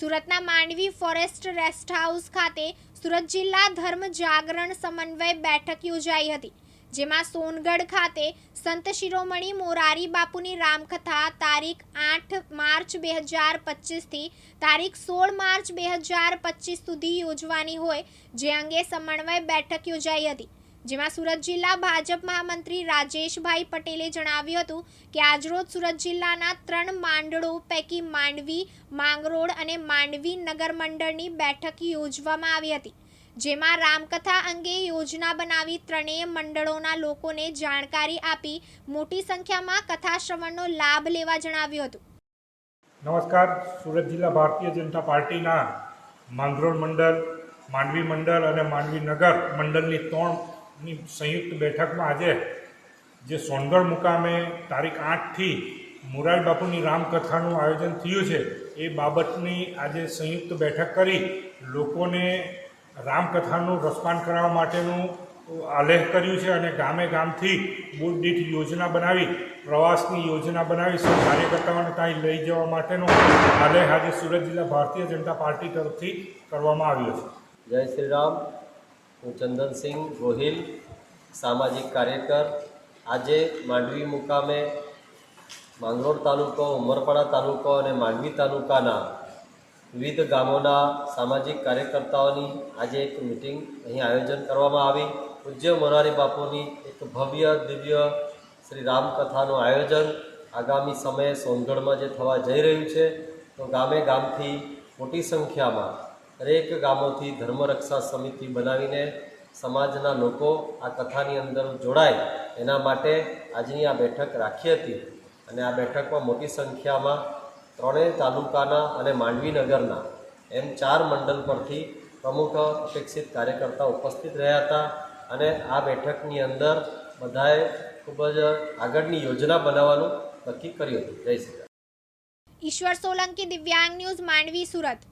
સુરતના Mandvi forest rest house ખાતે સુરત જિલ્લા ધર્મ જાગરણ સમન્વય બેઠક યોજાઈ હતી, જેમાં સોનગઢ ખાતે સંત શિરોમણી મોરારી બાપુની રામકથા તારીખ આઠ માર્ચ બે હજાર પચીસથી તારીખ સોળ માર્ચ બે હજાર પચીસ સુધી યોજવાની હોય, જે અંગે સમન્વય બેઠક યોજાઈ હતી. જેમાં સુરત જિલ્લા ભાજપ મહામંત્રી રાજેશભાઈ પટેલે જણાવ્યું હતું કે આજરોજ સુરત જિલ્લાના ત્રણ માંડળો પૈકી માંડવી, માંગરોળ અને માંડવી નગર મંડળની બેઠક યોજવામાં આવી હતી. જેમાં રામકથા અંગે યોજના બનાવી ત્રણેય મંડળોના લોકોને જાણકારી આપી મોટી સંખ્યામાં કથા શ્રવણનો લાભ લેવા જણાવ્યું હતું. નમસ્કાર. સુરત જિલ્લા ભારતીય જનતા પાર્ટીના માંગરોળ મંડળ, માંડવી મંડળ અને માંડવી નગર મંડળની ત્રણની સંયુક્ત બેઠકમાં આજે જે સોનગઢ મુકામે તારીખ આઠથી મોરારી બાપુની રામકથાનું આયોજન થયું છે, એ બાબતની આજે સંયુક્ત બેઠક કરી લોકોને રામકથાનું રસપાન કરાવવા માટેનું આલેખ કર્યું છે અને ગામે ગામથી બુટ દીઠ યોજના બનાવી, પ્રવાસની યોજના બનાવી, સૌ કાર્યકર્તાઓને ત્યાં લઈ જવા માટેનો આલેખ આજે સુરત જિલ્લા ભારતીય જનતા પાર્ટી તરફથી કરવામાં આવ્યો છે. જય શ્રી રામ. હું ચંદનસિંહ ગોહિલ, સામાજિક કાર્યકર. આજે માંડવી મુકામે માંગરોળ તાલુકો, ઉમરપાડા તાલુકો અને માંડવી તાલુકાના વિવિધ ગામોના સામાજિક કાર્યકર્તાઓની આજે એક મિટિંગ અહીં આયોજન કરવામાં આવી. પૂજ્ય મોરારી બાપુની એક ભવ્ય, દિવ્ય શ્રી રામકથાનું આયોજન આગામી સમયે સોનગઢમાં જે થવા જઈ રહ્યું છે, તો ગામે ગામથી મોટી સંખ્યામાં દરેક ગામોથી ધર્મરક્ષા સમિતિ બનાવીને સમાજના લોકો આ કથાની અંદર જોડાય, એના માટે આજની આ બેઠક રાખી હતી. અને આ બેઠકમાં મોટી સંખ્યામાં ત્રણેય તાલુકાના અને માંડવી નગરના એમ ચાર મંડળ પરથી પ્રમુખ અપેક્ષિત કાર્યકર્તા ઉપસ્થિત રહ્યા હતા. અને આ બેઠકની અંદર બધાએ ખૂબ જ આગળની યોજના બનાવવાનું નક્કી કર્યું હતું. જય શ્રી ઈશ્વર સોલંકી દિવ્યાંગ ન્યૂઝ, માંડવી, સુરત.